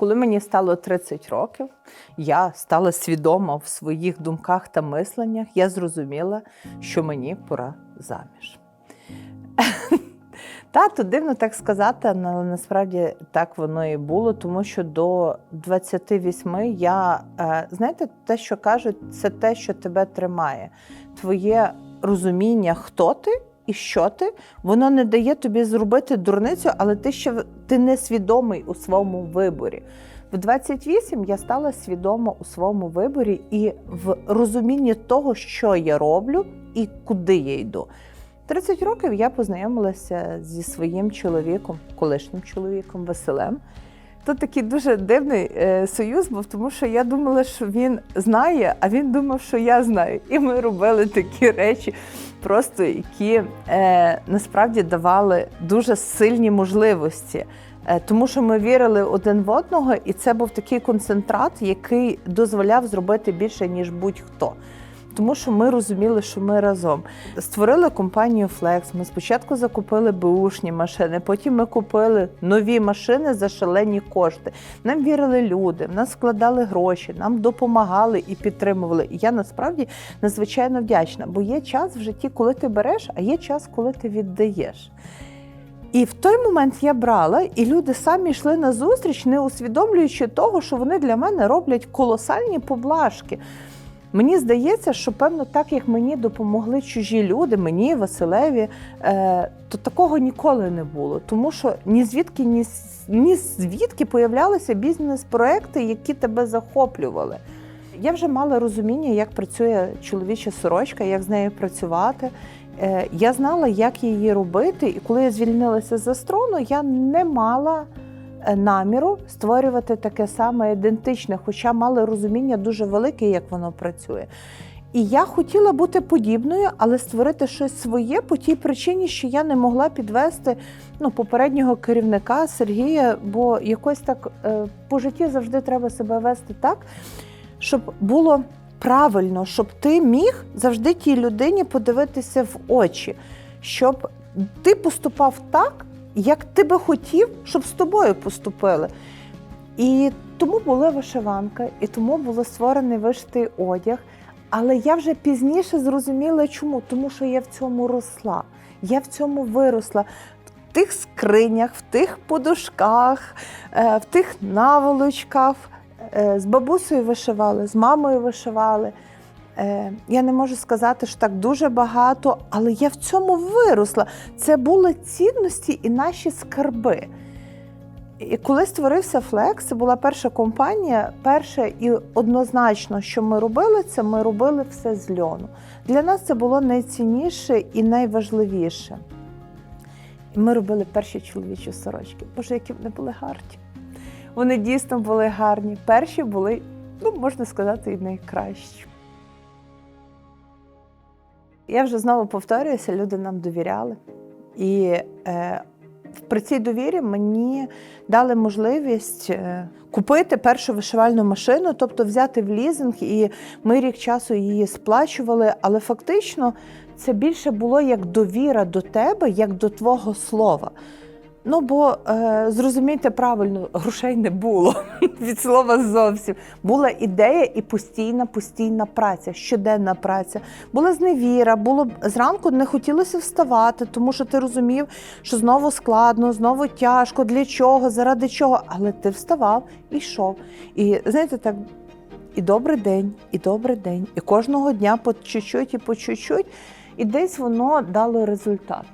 Коли мені стало 30 років, я стала свідома в своїх думках та мисленнях. Я зрозуміла, що мені пора заміж. Тато дивно так сказати, але насправді так воно і було, тому що до 28 я, е, знаєте, те, що кажуть, це те, що тебе тримає. Твоє розуміння, хто ти і що ти, воно не дає тобі зробити дурницю, але ти ще ти не свідомий у своєму виборі. В 28 я стала свідома у своєму виборі і в розумінні того, що я роблю і куди я йду. 30 років я познайомилася зі своїм чоловіком, колишнім чоловіком Василем. Тут такий дуже дивний е, союз був, тому що я думала, що він знає, а він думав, що я знаю. І ми робили такі речі, просто які е, насправді давали дуже сильні можливості. Е, Тому що ми вірили один в одного, і це був такий концентрат, який дозволяв зробити більше, ніж будь-хто. Тому що ми розуміли, що ми разом створили компанію Flex. Ми спочатку закупили беушні машини, потім ми купили нові машини за шалені кошти. Нам вірили люди, в нас складали гроші, нам допомагали і підтримували. І я насправді надзвичайно вдячна, бо є час в житті, коли ти береш, а є час, коли ти віддаєш. І в той момент я брала, і люди самі йшли на зустріч, не усвідомлюючи того, що вони для мене роблять колосальні поблажки. Мені здається, що певно, так як мені допомогли чужі люди, мені, Василеві, е, то такого ніколи не було. Тому що ні звідки, ні, ні звідки появлялися бізнес-проекти, які тебе захоплювали. Я вже мала розуміння, як працює чоловіча сорочка, як з нею працювати. Е, Я знала, як її робити, і коли я звільнилася з Астрону, я не мала наміру створювати таке саме ідентичне, хоча мала розуміння дуже велике, як воно працює. І я хотіла бути подібною, але створити щось своє по тій причині, що я не могла підвести ну, попереднього керівника Сергія, бо якось так е, по житті завжди треба себе вести так, щоб було правильно, щоб ти міг завжди тій людині подивитися в очі, щоб ти поступав так, як ти би хотів, щоб з тобою поступили. І тому була вишиванка, і тому було створений вишитий одяг. Але я вже пізніше зрозуміла, чому, тому що я в цьому росла, я в цьому виросла. В тих скринях, в тих подушках, е, в тих наволочках. Е, З бабусею вишивали, з мамою вишивали. Е, Я не можу сказати, що так дуже багато, але я в цьому виросла. Це були цінності і наші скарби. І коли створився Flex, це була перша компанія. Перше і однозначно, що ми робили, це ми робили все з льону. Для нас це було найцінніше і найважливіше. І ми робили перші чоловічі сорочки. Боже, які вони були гарні. Вони дійсно були гарні. Перші були, ну можна сказати, і найкращі. Я вже знову повторююся, люди нам довіряли. І е, при цій довірі мені дали можливість е, купити першу вишивальну машину, тобто взяти в лізинг, і ми рік часу її сплачували. Але фактично це більше було як довіра до тебе, як до твого слова. Ну, бо е, зрозумійте правильно, грошей не було від слова зовсім. Була ідея і постійна, постійна праця, щоденна праця. Була зневіра, було зранку не хотілося вставати, тому що ти розумів, що знову складно, знову тяжко, для чого, заради чого. Але ти вставав і йшов. І знаєте, так. І добрий день, і добрий день, і кожного дня по чуть-чуть і по чуть-чуть, і десь воно дало результат.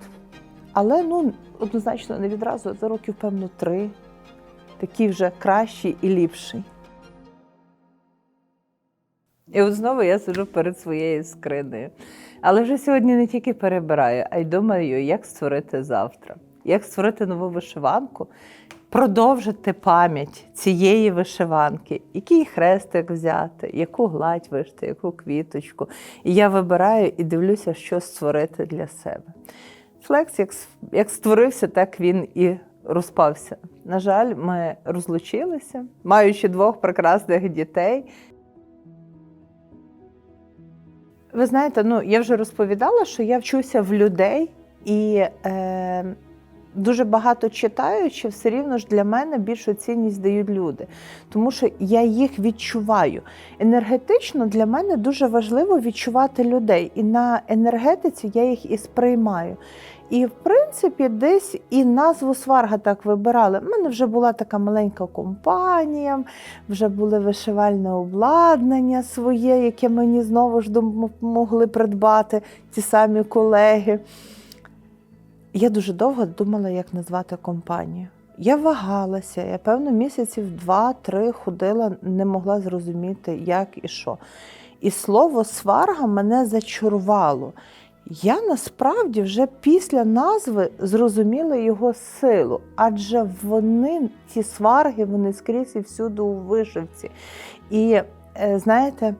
Але ну однозначно не відразу, за років, певно, три. Такий вже кращий і ліпший. І от знову я сиджу перед своєю скринею. Але вже сьогодні не тільки перебираю, а й думаю, як створити завтра, як створити нову вишиванку, продовжити пам'ять цієї вишиванки, який хрестик взяти, яку гладь вишити, яку квіточку. І я вибираю і дивлюся, що створити для себе. Флекс, як, як створився, так він і розпався. На жаль, ми розлучилися, маючи двох прекрасних дітей. Ви знаєте, ну я вже розповідала, що я вчуся в людей, і е, дуже багато читаючи, все рівно ж для мене більшу цінність дають люди, тому що я їх відчуваю. Енергетично для мене дуже важливо відчувати людей, і на енергетиці я їх і сприймаю. І в принципі, десь і назву сварга так вибирали. У мене вже була така маленька компанія, вже були вишивальне обладнання своє, яке мені знову ж могли придбати ті самі колеги. Я дуже довго думала, як назвати компанію. Я вагалася, я певно місяців два-три ходила, не могла зрозуміти, як і що. І слово сварга мене зачарувало. Я насправді вже після назви зрозуміла його силу, адже вони, ці сварги, вони скрізь і всюди у вишивці. І е, знаєте,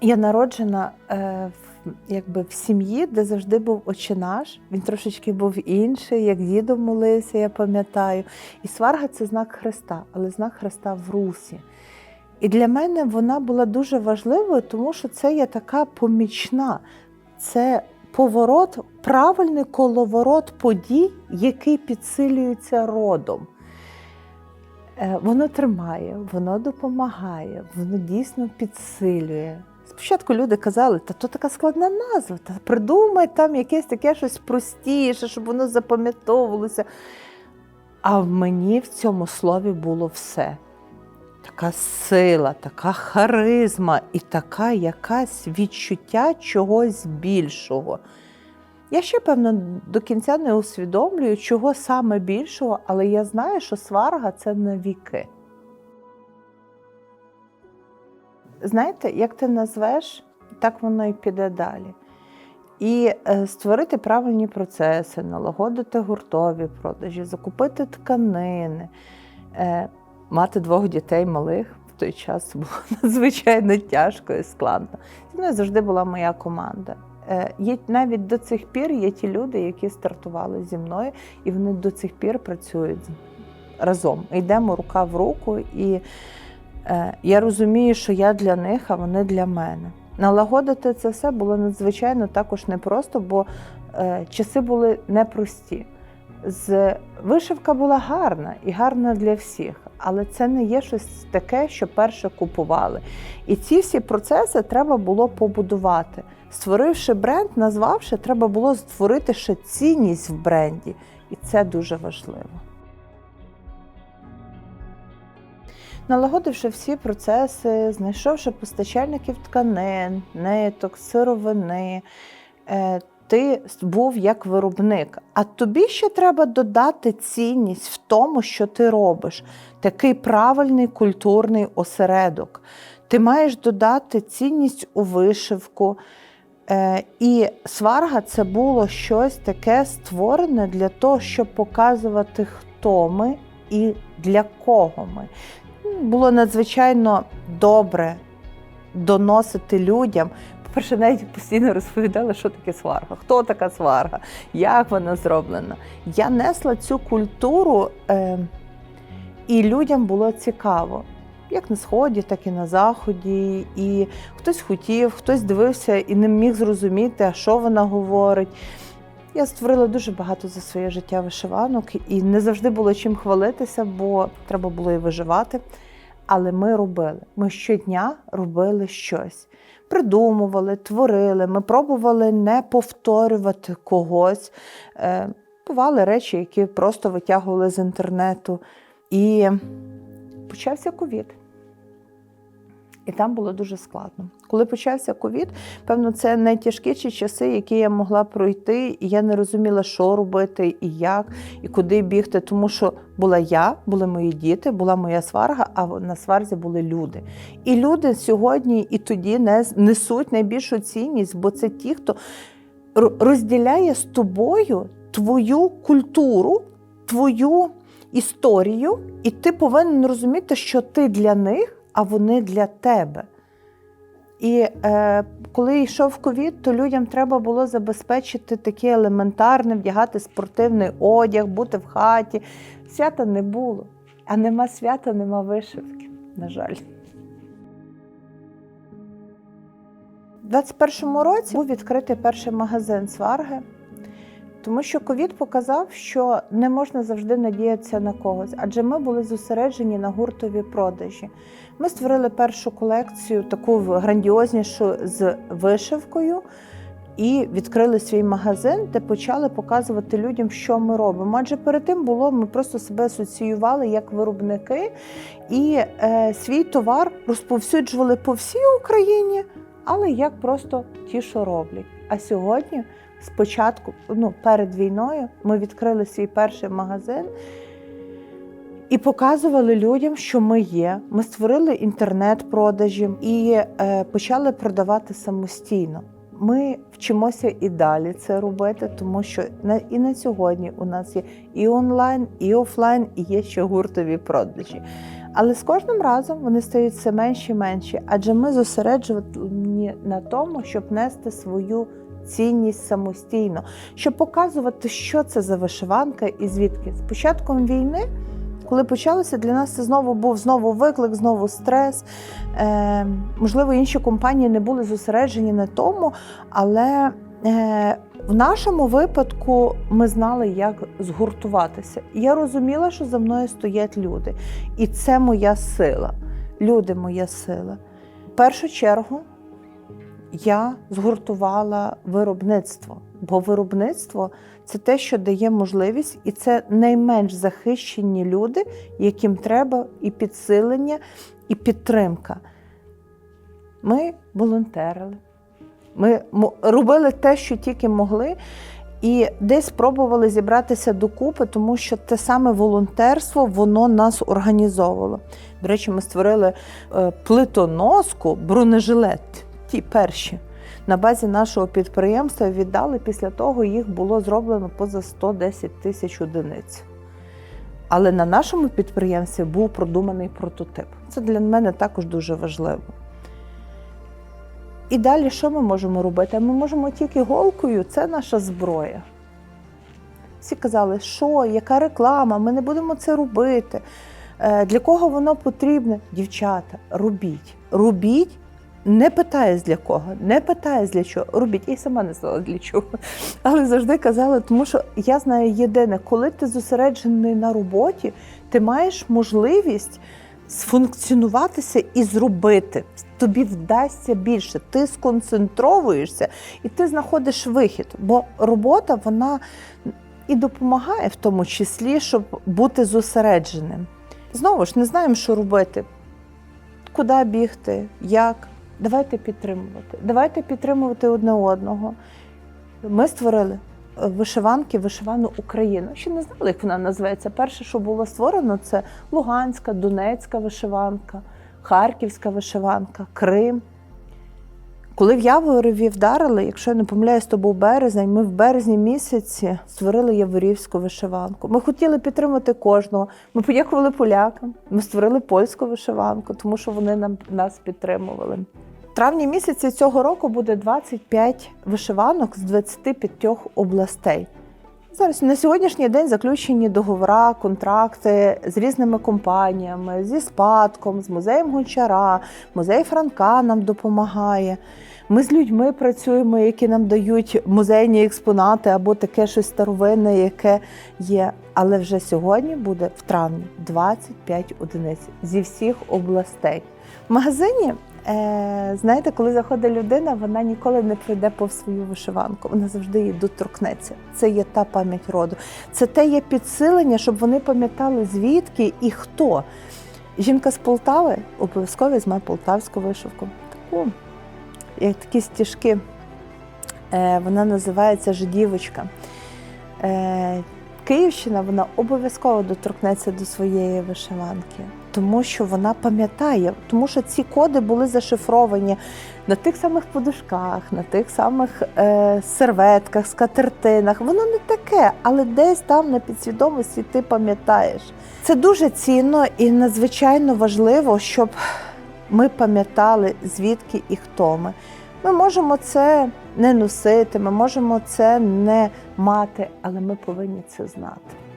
я народжена е, в, якби в сім'ї, де завжди був очинаш. Він трошечки був інший, як дідо молився, я пам'ятаю. І сварга це знак Христа, але знак Христа в русі. І для мене вона була дуже важливою, тому що це є така помічна. Це поворот, правильний коловорот подій, який підсилюється родом. Е, Воно тримає, воно допомагає, воно дійсно підсилює. Спочатку люди казали, та то така складна назва, та придумай там якесь таке щось простіше, щоб воно запам'ятовувалося. А в мені в цьому слові було все. Така сила, така харизма і така якась відчуття чогось більшого. Я ще, певно, до кінця не усвідомлюю, чого саме більшого, але я знаю, що сварга це на віки. Знаєте, як ти назвеш, так воно і піде далі. І е, створити правильні процеси, налагодити гуртові продажі, закупити тканини, е, мати двох дітей малих в той час було надзвичайно тяжко і складно. Зі мною завжди була моя команда. Е, Є навіть до цих пір є ті люди, які стартували зі мною, і вони до цих пір працюють разом. Йдемо рука в руку, і е, я розумію, що я для них, а вони для мене. Налагодити це все було надзвичайно також непросто, бо е, часи були непрості. З вишивка була гарна і гарна для всіх, але це не є щось таке, що перше купували. І ці всі процеси треба було побудувати. Створивши бренд, назвавши, треба було створити ще цінність в бренді, і це дуже важливо. Налагодивши всі процеси, знайшовши постачальників тканин, ниток, сировини, е, ти був як виробник. А тобі ще треба додати цінність в тому, що ти робиш. Такий правильний культурний осередок. Ти маєш додати цінність у вишивку. Е, І сварга це було щось таке створене для того, щоб показувати, хто ми і для кого ми. Було надзвичайно добре доносити людям. По-перше, навіть постійно розповідали, що таке сварга, хто така сварга, як вона зроблена. Я несла цю культуру, е, і людям було цікаво. Як на сході, так і на заході. І хтось хотів, хтось дивився і не міг зрозуміти, що вона говорить. Я створила дуже багато за своє життя вишиванок, і не завжди було чим хвалитися, бо треба було і виживати. Але ми робили. Ми щодня робили щось. Придумували, творили. Ми пробували не повторювати когось. Е, Бували речі, які просто витягували з інтернету. І почався ковід. І там було дуже складно. Коли почався ковід, певно, це найтяжкіші часи, які я могла пройти, і я не розуміла, що робити, і як, і куди бігти. Тому що була я, були мої діти, була моя сварга, а на сварзі були люди. І люди сьогодні і тоді нес- несуть найбільшу цінність, бо це ті, хто розділяє з тобою твою культуру, твою історію, і ти повинен розуміти, що ти для них, а вони для тебе. І е, коли йшов ковід, то людям треба було забезпечити таке елементарне, вдягати спортивний одяг, бути в хаті. Свята не було. А нема свята, нема вишивки, на жаль. У 21-му році був відкритий перший магазин сварги. Тому що ковід показав, що не можна завжди надіятися на когось, адже ми були зосереджені на гуртові продажі. Ми створили першу колекцію, таку грандіознішу з вишивкою, і відкрили свій магазин, де почали показувати людям, що ми робимо. Адже перед тим було, ми просто себе асоціювали як виробники, і е, свій товар розповсюджували по всій Україні, але як просто ті, що роблять. А сьогодні, спочатку, ну перед війною, ми відкрили свій перший магазин. І показували людям, що ми є. Ми створили інтернет-продажі і е, почали продавати самостійно. Ми вчимося і далі це робити, тому що на і на сьогодні у нас є і онлайн, і офлайн, і є ще гуртові продажі. Але з кожним разом вони стають все менші і менші, адже ми зосереджені на тому, щоб нести свою цінність самостійно, щоб показувати, що це за вишиванка і звідки. З початком війни, коли почалося, для нас це знову був знову виклик, знову стрес. Е, можливо, інші компанії не були зосереджені на тому, але е, в нашому випадку ми знали, як згуртуватися. Я розуміла, що за мною стоять люди, і це моя сила. Люди моя сила. В першу чергу я згуртувала виробництво, бо виробництво це те, що дає можливість, і це найменш захищені люди, яким треба і підсилення, і підтримка. Ми волонтерили. Ми робили те, що тільки могли, і десь пробували зібратися докупи, тому що те саме волонтерство воно нас організовувало. До речі, ми створили е, плитоноску, бронежилет, ті перші. На базі нашого підприємства віддали після того, їх було зроблено поза 110 тисяч одиниць. Але на нашому підприємстві був продуманий прототип. Це для мене також дуже важливо. І далі що ми можемо робити? Ми можемо тільки голкою, це наша зброя. Всі казали, що, яка реклама, ми не будемо це робити. Е, Для кого воно потрібне? Дівчата, робіть. Робіть, не питає для кого, не питає для чого. Робіть. Й сама не знала для чого. Але завжди казала, тому що я знаю єдине, коли ти зосереджений на роботі, ти маєш можливість сфункціонуватися і зробити. Тобі вдасться більше. Ти сконцентровуєшся і ти знаходиш вихід. Бо робота вона і допомагає в тому числі, щоб бути зосередженим. Знову ж не знаємо, що робити, куди бігти, як. Давайте підтримувати. Давайте підтримувати одне одного. Ми створили е, вишиванки, вишивану Україну. Ще не знали, як вона називається. Перше, що було створено, це Луганська, Донецька вишиванка, Харківська вишиванка, Крим. Коли в Яворові вдарили, якщо я не помиляюсь, то був березень, ми в березні місяці створили Яворівську вишиванку. Ми хотіли підтримати кожного. Ми подякували полякам. Ми створили польську вишиванку, тому що вони нам нас підтримували. Травні місяці цього року буде 25 вишиванок з 25 областей. Зараз на сьогоднішній день заключені договори, контракти з різними компаніями, зі спадком, з музеєм Гончара, музей Франка нам допомагає. Ми з людьми працюємо, які нам дають музейні експонати або таке щось старовинне, яке є. Але вже сьогодні буде в травні 25 одиниць зі всіх областей. В магазині, знаєте, коли заходить людина, вона ніколи не пройде повз свою вишиванку. Вона завжди її доторкнеться. Це є та пам'ять роду. Це те є підсилення, щоб вони пам'ятали, звідки і хто. Жінка з Полтави обов'язково візьме полтавську вишивку. Таку, як такі стіжки. Е, вона називається Жидівочка. Е, Київщина вона обов'язково доторкнеться до своєї вишиванки, тому що вона пам'ятає, тому що ці коди були зашифровані на тих самих подушках, на тих самих е, серветках, скатертинах. Воно не таке, але десь там на підсвідомості ти пам'ятаєш. Це дуже цінно і надзвичайно важливо, щоб ми пам'ятали, звідки і хто ми. Ми можемо це не носити, ми можемо це не мати, але ми повинні це знати.